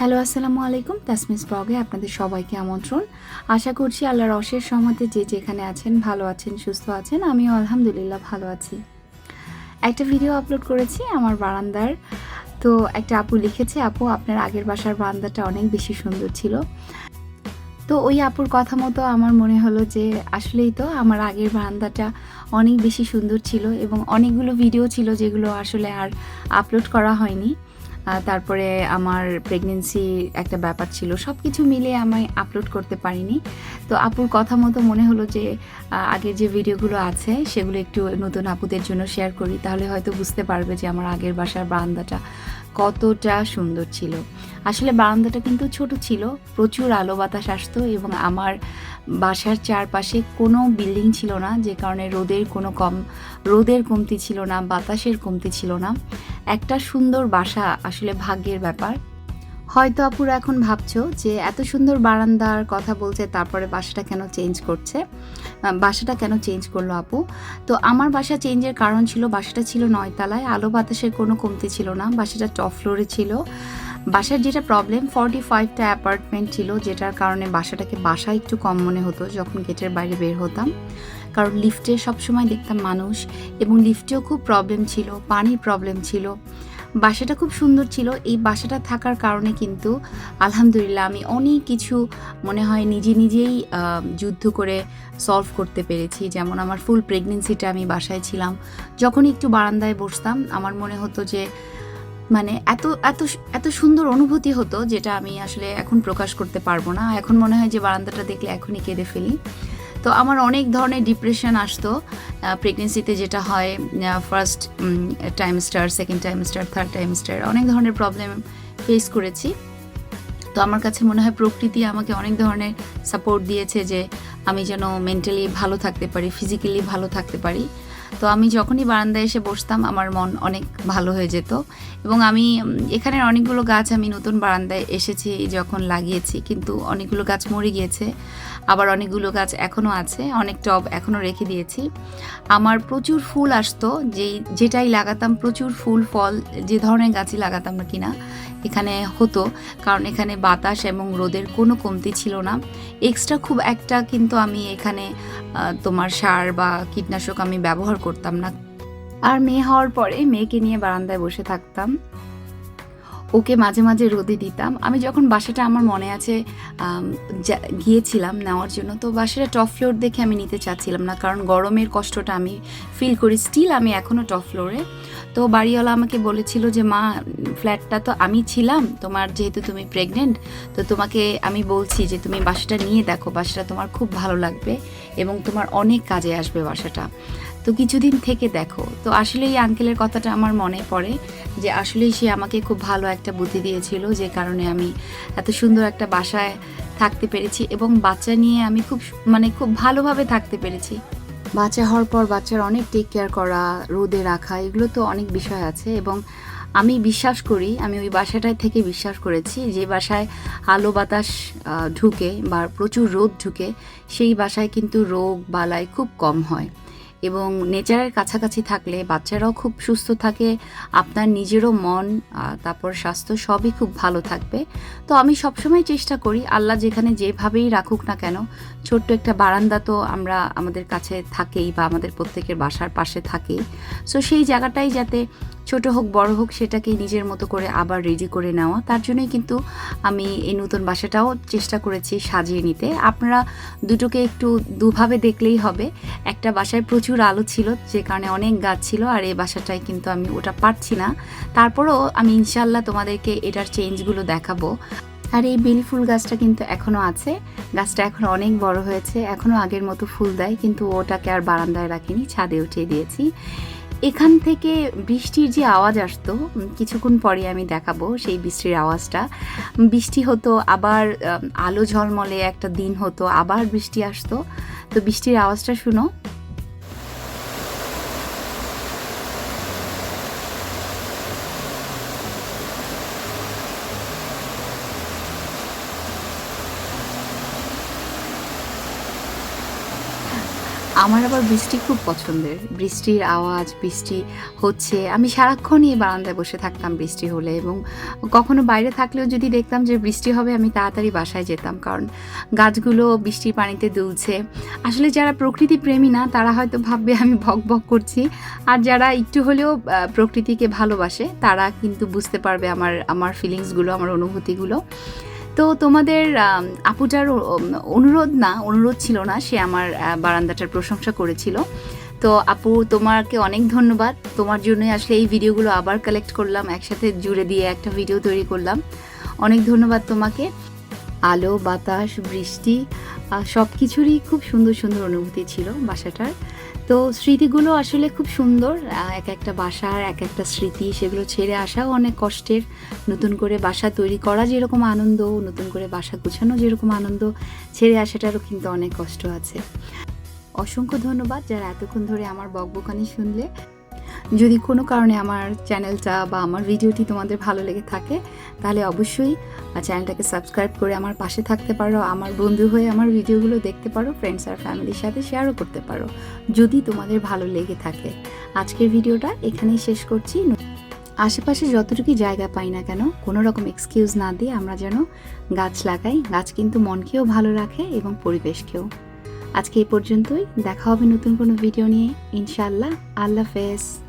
Hello, আসসালামু আলাইকুম। তাসমিস ব্লগে আপনাদের সবাইকে আমন্ত্রণ। আশা করছি আল্লাহর অশেষ সহমতে যে যেখানে আছেন, ভালো আছেন, সুস্থ আছেন, আমিও আলহামদুলিল্লাহ ভালো আছি। একটা ভিডিও আপলোড করেছি আমার বারান্দার। তো একটা আপু লিখেছে, আপু, আপনার আগের বাসার বারান্দাটা অনেক বেশি সুন্দর ছিল। তো ওই আপুর কথা মতো আমার মনে হলো যে, আসলেই তো আমার আগের বারান্দাটা অনেক বেশি সুন্দর ছিল এবং অনেকগুলো ভিডিও ছিল যেগুলো আসলে আর আপলোড করা হয়নি। তারপরে আমার প্রেগনেন্সি একটা ব্যাপার ছিল। সব কিছু মিলে আমি আপলোড করতে পারিনি। তো আপুর কথা মতো মনে হলো যে আগের যে ভিডিওগুলো আছে, সেগুলো একটু নতুন আপুদের জন্য শেয়ার করি। তাহলে হয়তো বুঝতে পারবে যে আমার আগের বাসার বারান্দাটা কতটা সুন্দর ছিল। আসলে বারান্দাটা কিন্তু ছোট ছিল, প্রচুর আলো বাতাস আসতো এবং আমার বাসার চারপাশে কোনো বিল্ডিং ছিল না, যে কারণে রোদের কোনো কম, রোদের কমতি ছিল না, বাতাসের কমতি ছিল না। একটা সুন্দর বাসা আসলে ভাগ্যের ব্যাপার। হয়তো আপুরা এখন ভাবছ যে এত সুন্দর বারান্দার কথা বলছে, তারপরে বাসাটা কেন চেঞ্জ করছে? বাসাটা কেন চেঞ্জ করল আপু? তো আমার বাসা চেঞ্জের কারণ ছিল, বাসাটা ছিল নয়তলায়, আলো বাতাসের কোনো কমতি ছিল না, বাসাটা টপ ফ্লোরে ছিল। বাসার যেটা প্রবলেম ফর্টি ফাইভটা অ্যাপার্টমেন্ট ছিল, যেটার কারণে বাসাটাকে বাসা একটু কম মনে হতো, যখন গেটের বাইরে বের হতাম। কারণ লিফটে সবসময় দেখতাম মানুষ, এবং লিফটেও খুব প্রবলেম ছিল পানির প্রবলেম ছিল। বাসাটা খুব সুন্দর ছিল। এই বাসাটা থাকার কারণে কিন্তু আলহামদুলিল্লাহ আমি অনেক কিছু মনে হয় নিজে নিজেই যুদ্ধ করে সলভ করতে পেরেছি। যেমন আমার ফুল প্রেগনেন্সিটা আমি বাসায় ছিলাম। যখন একটু বারান্দায় বসতাম, আমার মনে হতো যে মানে এত এত এত সুন্দর অনুভূতি হতো যেটা আমি আসলে এখন প্রকাশ করতে পারব না। এখন মনে হয় যে বারান্দাটা দেখলে এখনই কেঁদে ফেলি। তো আমার অনেক ধরনের ডিপ্রেশন আসতো প্রেগনেন্সিতে যেটা হয় first trimester second trimester third trimester অনেক ধরনের প্রবলেম ফেস করেছি। তো আমার কাছে মনে হয় প্রকৃতি আমাকে অনেক ধরনের সাপোর্ট দিয়েছে যে আমি যেন মেন্টালি ভালো থাকতে পারি ফিজিক্যালি ভালো থাকতে পারি। তো আমি যখনই বারান্দায় এসে বসতাম, আমার মন অনেক ভালো হয়ে যেত। এবং আমি এখানের অনেকগুলো গাছ আমি নতুন বারান্দায় এসেছি, যখন লাগিয়েছি, কিন্তু অনেকগুলো গাছ মরে গিয়েছে। আবার অনেকগুলো গাছ এখনও আছে, অনেক টব এখনও রেখে দিয়েছি। আমার প্রচুর ফুল আসতো, যেই, যেটাই লাগাতাম, প্রচুর ফুল, ফল, যে ধরনের গাছই লাগাতাম না কিনা এখানে হতো, কারণ এখানে বাতাস এবং রোদের কোনো কমতি ছিল না। এক্সট্রা খুব একটা কিন্তু আমি এখানে তোমার সার বা কীটনাশক আমি ব্যবহার করতাম না। আর মেয়ে হওয়ার পরে মেয়েকে নিয়ে বারান্দায় বসে থাকতাম। ওকে মাঝে মাঝে রোদে দিতাম। আমি যখন বাসাটা আমার মনে আছে গিয়েছিলাম নেওয়ার জন্য, তো বাসাটা টপ ফ্লোর দেখে আমি নিতে চাচ্ছিলাম না, কারণ গরমের কষ্টটা আমি ফিল করি। স্টিল আমি এখনও টপ ফ্লোরে তো বাড়িওয়ালা আমাকে বলেছিল যে, মা ফ্ল্যাটটা তো আমি ছিলাম, তোমার যেহেতু তুমি প্রেগনেন্ট তো তোমাকে আমি বলছি যে, তুমি বাসাটা নিয়ে দেখো, বাসাটা তোমার খুব ভালো লাগবে এবং তোমার অনেক কাজে আসবে বাসাটা। তো কিছুদিন থেকে দেখো, তো আসলে এই আঙ্কেলের কথাটা আমার মনে পড়ে যে আসলেই সে আমাকে খুব ভালো একটা বুদ্ধি দিয়েছিল যে কারণে আমি এত সুন্দর একটা বাসায় থাকতে পেরেছি এবং বাচ্চা নিয়ে আমি খুব মানে খুব ভালোভাবে থাকতে পেরেছি। বাচ্চা হওয়ার পর বাচ্চার অনেক টেক কেয়ার করা, রোদে রাখা, এগুলো তো অনেক বিষয় আছে এবং আমি বিশ্বাস করি, আমি ওই বাসাটায় থেকে বিশ্বাস করেছি যে বাসায় আলো বাতাস ঢুকে বা প্রচুর রোদ ঢুকে সেই বাসায় কিন্তু রোগ, বালাই খুব কম হয়। এবং নেচারের কাছাকাছি থাকলে বাচ্চারাও খুব সুস্থ থাকে, আপনার নিজেরও মন তারপর স্বাস্থ্য সবই খুব ভালো থাকবে। তো আমি সবসময় চেষ্টা করি, আল্লাহ যেখানে যেভাবেই রাখুক না কেন, ছোট্ট একটা বারান্দা তো আমরা আমাদের কাছে থাকেই বা আমাদের প্রত্যেকের বাসার পাশে থাকেই। সো সেই জায়গাটাই যাতে ছোট হোক, বড় হোক সেটাকে নিজের মতো করে আবার রেডি করে নেওয়া। তার জন্যই কিন্তু আমি এই নতুন বাসাটাও চেষ্টা করেছি সাজিয়ে নিতে। আপনারা দুটোকে একটু দুভাবে দেখলেই হবে। একটা বাসায় প্রচুর আলো ছিল, যে কারণে অনেক গাছ ছিল, আর এই বাসাটায় কিন্তু আমি ওটা পারছি না। তারপরেও আমি ইনশাল্লাহ তোমাদেরকে এটার চেঞ্জগুলো দেখাবো। আর এই বেলি ফুল গাছটা কিন্তু এখনও আছে। গাছটা এখন অনেক বড় হয়েছে। এখনও আগের মতো ফুল দেয়, কিন্তু ওটাকে আর বারান্দায় রাখিনি, ছাদে উঠিয়ে দিয়েছি। এখান থেকে বৃষ্টির যে আওয়াজ আসতো কিছুক্ষণ পরে আমি দেখাবো সেই বৃষ্টির আওয়াজটা। বৃষ্টি হতো, আবার আলো ঝলমলে একটা দিন হতো, আবার বৃষ্টি আসতো। তো বৃষ্টির আওয়াজটা শুনো। আমার আবার বৃষ্টি খুব পছন্দের। বৃষ্টির আওয়াজ, বৃষ্টি হচ্ছে, আমি সারাক্ষণই বারান্দায় বসে থাকতাম বৃষ্টি হলে এবং কখনো বাইরে থাকলেও যদি দেখতাম যে বৃষ্টি হবে, আমি তাড়াতাড়ি বাসায় যেতাম কারণ গাছগুলো বৃষ্টির পানিতে দুলছে। আসলে যারা প্রকৃতি প্রেমী না, তারা হয়তো ভাববে আমি ভক ভক করছি। আর যারা একটু হলেও প্রকৃতিকে ভালোবাসে, তারা কিন্তু বুঝতে পারবে আমার আমার ফিলিংসগুলো আমার অনুভূতিগুলো। তো তোমাদের আপুটার অনুরোধ না, অনুরোধ ছিল না, সে আমার বারান্দাটার প্রশংসা করেছিল। তো আপু, তোমাকে অনেক ধন্যবাদ। তোমার জন্যই আসলে এই ভিডিওগুলো আবার কালেক্ট করলাম, একসাথে জুড়ে দিয়ে একটা ভিডিও তৈরি করলাম। অনেক ধন্যবাদ তোমাকে। আলো, বাতাস, বৃষ্টি সব কিছুরই খুব সুন্দর সুন্দর অনুভূতি ছিল বাসাটার। তো স্মৃতিগুলো আসলে খুব সুন্দর এক একটা বাসার এক একটা স্মৃতি, সেগুলো ছেড়ে আসাও অনেক কষ্টের। নতুন করে বাসা তৈরি করা যেরকম আনন্দ, নতুন করে বাসা গুছানো যেরকম আনন্দ, ছেড়ে আসাটারও কিন্তু অনেক কষ্ট আছে। অসংখ্য ধন্যবাদ যারা এতক্ষণ ধরে আমার বকবকানি শুনলে। যদি কোনো কারণে আমার চ্যানেলটা বা আমার ভিডিওটি তোমাদের ভালো লেগে থাকে, তাহলে অবশ্যই চ্যানেলটাকে সাবস্ক্রাইব করে আমার পাশে থাকতে পারো, আমার বন্ধু হয়ে আমার ভিডিওগুলো দেখতে পারো ফ্রেন্ডস আর ফ্যামিলির সাথে শেয়ারও করতে পারো, যদি তোমাদের ভালো লেগে থাকে। আজকের ভিডিওটা এখানেই শেষ করছি। আশেপাশে যতটুকু জায়গা পাই না কেন, কোনো রকম এক্সকিউজ না দিয়ে আমরা যেন গাছ লাগাই। গাছ কিন্তু মনকেও ভালো রাখে এবং পরিবেশকেও। আজকে এই পর্যন্তই। দেখা হবে নতুন কোনো ভিডিও নিয়ে। ইনশাআল্লাহ। আল্লাহ হাফেজ।